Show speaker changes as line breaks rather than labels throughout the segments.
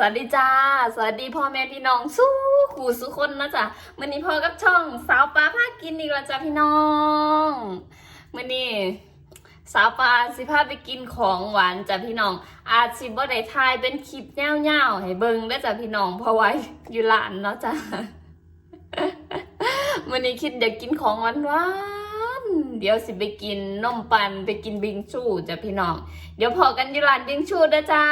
วัสดีจ้า สวัสดีพ่อแม่พี่น้องสู้ขู่สุคนนะจ๊ะมื่อนี้พ่อกับช่องสาวปลาพากินอีกแล้วจ้ะพี่น้องมื่อนี้สาวปลาสิพาไปกินของหวานจ้ะพี่น้อง อาจสิบ่ได้ทายเป็นคลิปเง่วๆให้เบิ่งได้จ้ะพี่น้องเพราะไว้อยู่ร้านเนาะจ้ะมื่อนี้คิดอยากกินของหวานหวานเดี๋ยวสิไปกินนมปันไปกินบิงซูจ้ะพี่น้อง เดี๋ยวพอกันอยู่ร้านบิงซูเด้จ้า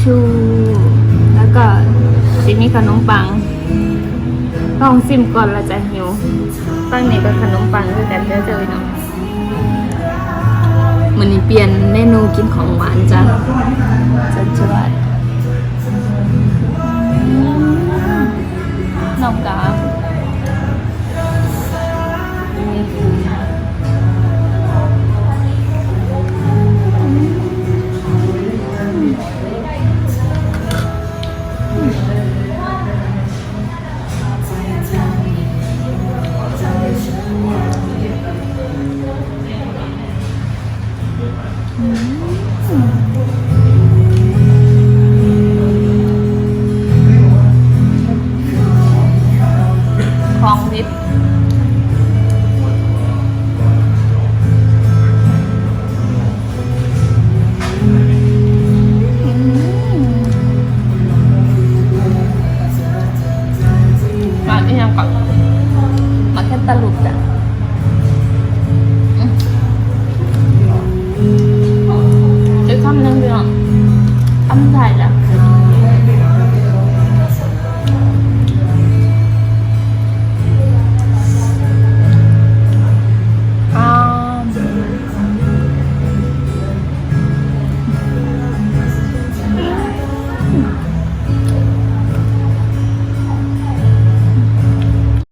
ชู แล้วก็สิมีขนมปังลองซิมก่อนละจะหิวตั้งนี้ก็ขนมปังด้วยกันเด้อเจ้าพี่น้องมันนี้เปลี่ยนเมนูกินของหวานจ้ะจะจวด ของวิปมาที่ยังก่อนมาแค่ตะลุดอะ